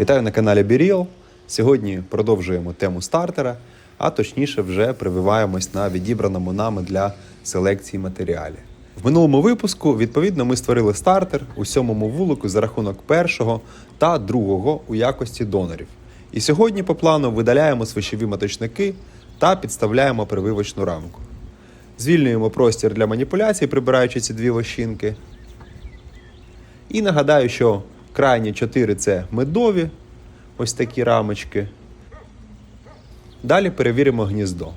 Вітаю на каналі Біріл. Сьогодні продовжуємо тему стартера, а точніше вже прививаємось на відібраному нами для селекції матеріалі. В минулому випуску, відповідно, ми створили стартер у сьомому вулику за рахунок першого та другого у якості донорів. І сьогодні по плану видаляємо свищові маточники та підставляємо прививочну рамку. Звільнюємо простір для маніпуляцій, прибираючи ці дві лощинки. І нагадаю, що крайні 4 це медові, ось такі рамочки. Далі перевіримо гніздо.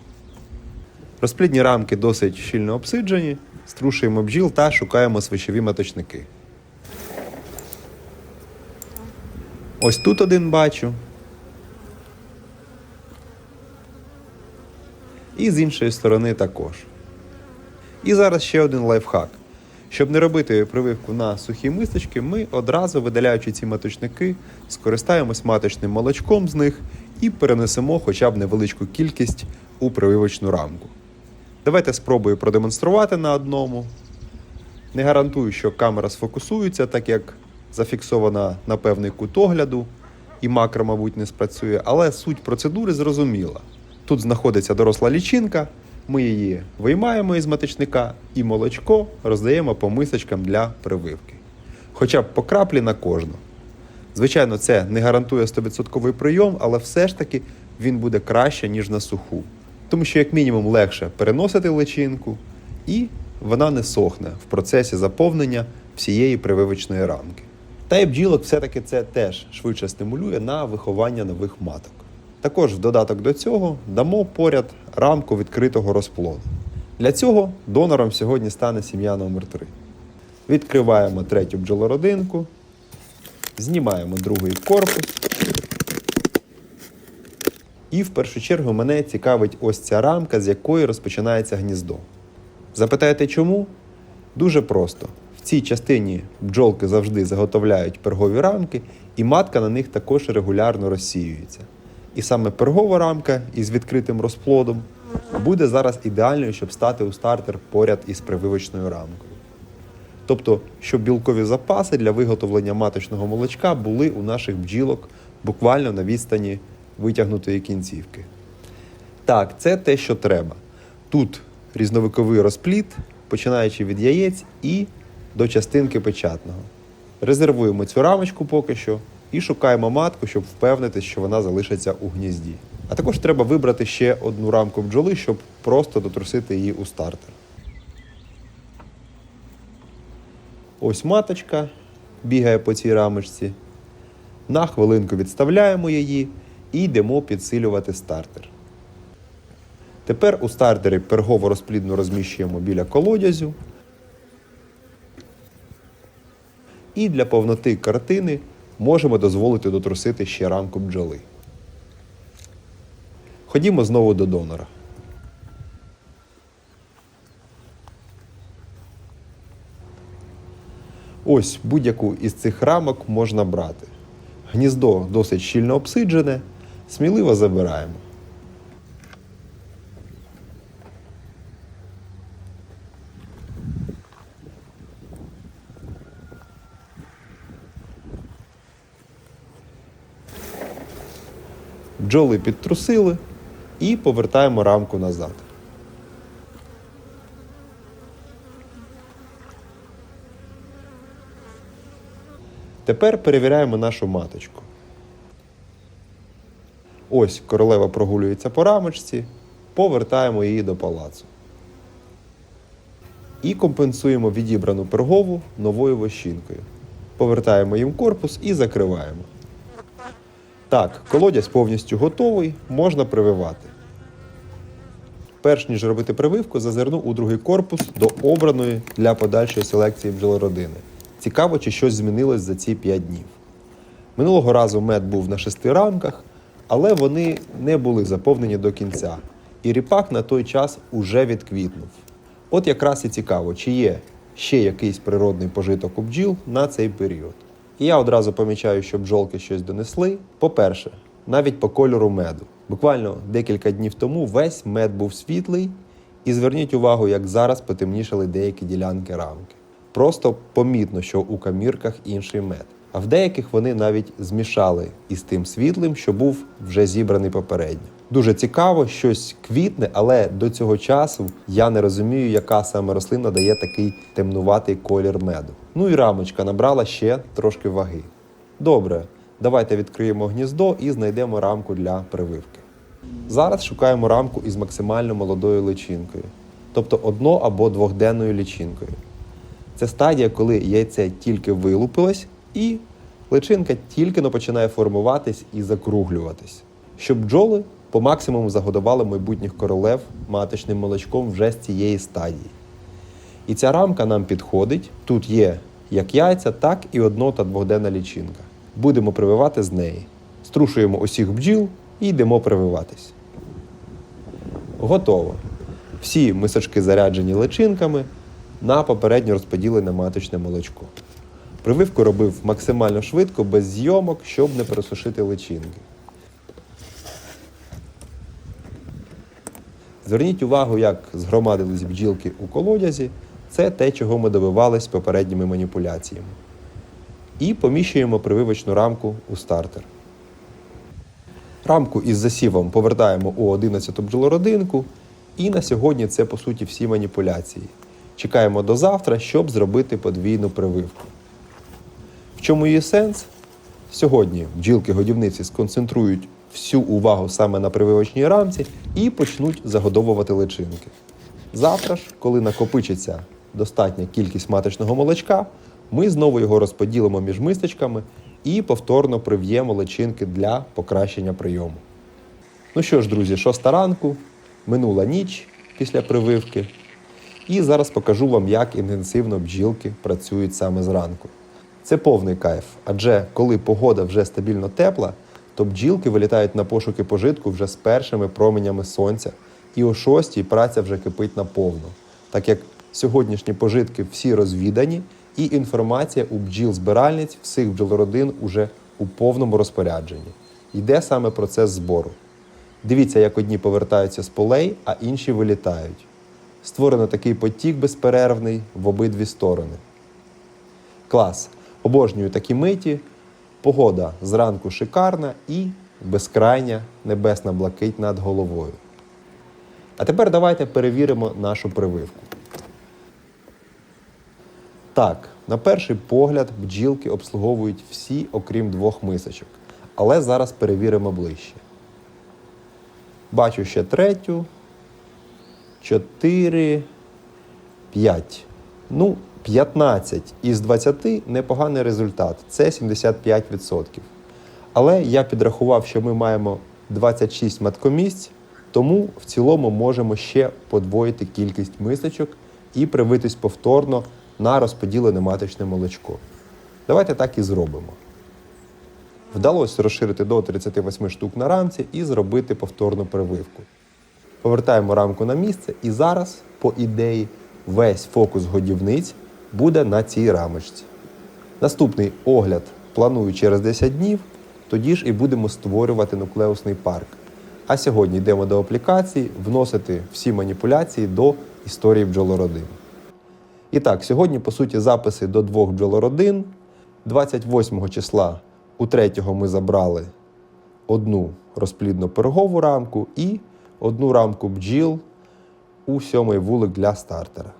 Розплідні рамки досить щільно обсиджені, струшуємо бджіл та шукаємо свищові маточники. Ось тут один бачу. І з іншої сторони також. І зараз ще один лайфхак. Щоб не робити прививку на сухі мисочки, ми одразу, видаляючи ці маточники, скористаємось маточним молочком з них і перенесемо хоча б невеличку кількість у прививочну рамку. Давайте спробую продемонструвати на одному. Не гарантую, що камера сфокусується, так як зафіксована на певний кут огляду, і макро, мабуть, не спрацює, але суть процедури зрозуміла. Тут знаходиться доросла лічинка, ми її виймаємо із маточника і молочко роздаємо по мисочкам для прививки. Хоча б по краплі на кожну. Звичайно, це не гарантує 100% прийом, але все ж таки він буде краще, ніж на суху. Тому що, як мінімум, легше переносити личинку, і вона не сохне в процесі заповнення всієї прививочної рамки. Та й бджілок все-таки це теж швидше стимулює на виховання нових маток. Також в додаток до цього дамо поряд рамку відкритого розплоду. Для цього донором сьогодні стане сім'я номер 3 Відкриваємо третю бджолородинку, знімаємо другий корпус. І в першу чергу мене цікавить ось ця рамка, з якої розпочинається гніздо. Запитаєте чому? Дуже просто. В цій частині бджолки завжди заготовляють пергові рамки, і матка на них також регулярно розсіюється. І саме пергова рамка із відкритим розплодом буде зараз ідеальною, щоб стати у стартер поряд із прививочною рамкою. Тобто, щоб білкові запаси для виготовлення маточного молочка були у наших бджілок буквально на відстані витягнутої кінцівки. Так, це те, що треба. Тут різновиковий розплід, починаючи від яєць і до частинки печатного. Резервуємо цю рамочку поки що і шукаємо матку, щоб впевнитися, що вона залишиться у гнізді. А також треба вибрати ще одну рамку бджоли, щоб просто дотрусити її у стартер. Ось маточка бігає по цій рамочці. На хвилинку відставляємо її і йдемо підсилювати стартер. Тепер у стартері пергово розплідну розміщуємо біля колодязю. І для повноти картини можемо дозволити дотрусити ще рамку бджоли. Ходімо знову до донора. Ось будь-яку із цих рамок можна брати. Гніздо досить щільно обсиджене, сміливо забираємо. Бджоли підтрусили і повертаємо рамку назад. Тепер перевіряємо нашу маточку. Ось королева прогулюється по рамочці, повертаємо її до палацу. І компенсуємо відібрану пергову новою вощинкою. Повертаємо їм корпус і закриваємо. Так, колодязь повністю готовий, можна прививати. Перш ніж робити прививку, зазирну у другий корпус до обраної для подальшої селекції бджолородини. Цікаво, чи щось змінилось за ці 5 днів. Минулого разу мед був на шести рамках, але вони не були заповнені до кінця. І ріпак на той час уже відквітнув. От якраз і цікаво, чи є ще якийсь природний пожиток у бджіл на цей період. І я одразу помічаю, що бджолки щось донесли. По-перше, навіть по кольору меду. Буквально декілька днів тому весь мед був світлий, і зверніть увагу, як зараз потемнішали деякі ділянки рамки. Просто помітно, що у камірках інший мед. а в деяких вони навіть змішали із тим світлим, що був вже зібраний попередньо. Дуже цікаво, щось квітне, але до цього часу я не розумію, яка саме рослина дає такий темнуватий колір меду. Ну і рамочка набрала ще трошки ваги. Добре, давайте відкриємо гніздо і знайдемо рамку для прививки. Зараз шукаємо рамку із максимально молодою личинкою, тобто одно або двохденною личинкою. Це стадія, коли яйце тільки вилупилось і личинка тільки починає формуватись і закруглюватись, щоб бджоли по максимуму загодували майбутніх королев маточним молочком вже з цієї стадії. І ця рамка нам підходить. Тут є як яйця, так і одно та двохденна лічинка. Будемо прививати з неї. Струшуємо усіх бджіл і йдемо прививатись. Готово. Всі мисочки заряджені личинками на попередньо розподілене маточне молочко. Прививку робив максимально швидко, без зйомок, щоб не пересушити личинки. Зверніть увагу, як згромадились бджілки у колодязі. Це те, чого ми добивались попередніми маніпуляціями. І поміщуємо прививочну рамку у стартер. Рамку із засівом повертаємо у 11 бджолородинку. І на сьогодні це по суті всі маніпуляції. Чекаємо до завтра, щоб зробити подвійну прививку. В чому її сенс? Сьогодні бджілки-годівниці сконцентрують всю увагу саме на прививочній рамці і почнуть загодовувати личинки. Завтра ж, коли накопичиться достатня кількість маточного молочка, ми знову його розподілимо між мисточками і повторно прив'ємо личинки для покращення прийому. Ну що ж, друзі, шоста ранку, минула ніч після прививки. І зараз покажу вам, як інтенсивно бджілки працюють саме зранку. Це повний кайф, адже коли погода вже стабільно тепла, то бджілки вилітають на пошуки пожитку вже з першими променями сонця, і о шостій праця вже кипить наповну, так як сьогоднішні пожитки всі розвідані, і інформація у бджіл-збиральниць всіх бджолородин уже у повному розпорядженні. Йде саме процес збору. Дивіться, як одні повертаються з полей, а інші вилітають. Створено такий потік безперервний в обидві сторони. Клас. Обожнюю такі миті. Погода зранку шикарна і безкрайня небесна блакить над головою. А тепер давайте перевіримо нашу прививку. Так, на перший погляд бджілки обслуговують всі, окрім двох мисочок. Але зараз перевіримо ближче. Бачу ще третю, чотири, п'ять. Ну, 15 із 20 непоганий результат. Це 75%. Але я підрахував, що ми маємо 26 маткомісць, тому в цілому можемо ще подвоїти кількість мисочок і привитись повторно на розподілене маточне молочко. Давайте так і зробимо. Вдалося розширити до 38 штук на рамці і зробити повторну прививку. Повертаємо рамку на місце, і зараз, по ідеї, весь фокус годівниць буде на цій рамочці. Наступний огляд планую через 10 днів, тоді ж і будемо створювати нуклеусний парк. А сьогодні йдемо до аплікації, вносити всі маніпуляції до історії бджолородин. І так, сьогодні, по суті, записи до двох бджолородин. 28 числа у третього ми забрали одну розплідно пирогову рамку і одну рамку бджіл у сьомий вулик для стартера.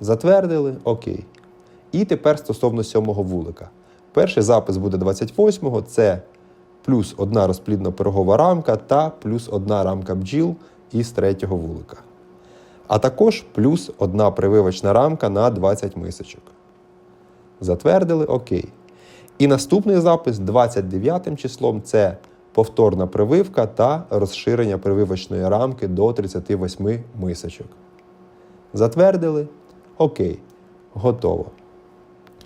Затвердили, окей. І тепер стосовно сьомого вулика. Перший запис буде 28-го, це плюс одна розплідно пирогова рамка та плюс одна рамка бджіл із третього вулика. А також плюс одна прививочна рамка на 20 мисочок. Затвердили, окей. І наступний запис 29 числом це повторна прививка та розширення прививочної рамки до 38 мисочок. Затвердили? Окей, готово.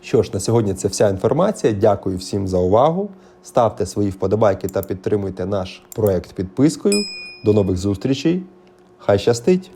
Що ж, на сьогодні це вся інформація. Дякую всім за увагу. Ставте свої вподобайки та підтримуйте наш проект підпискою. До нових зустрічей. Хай щастить!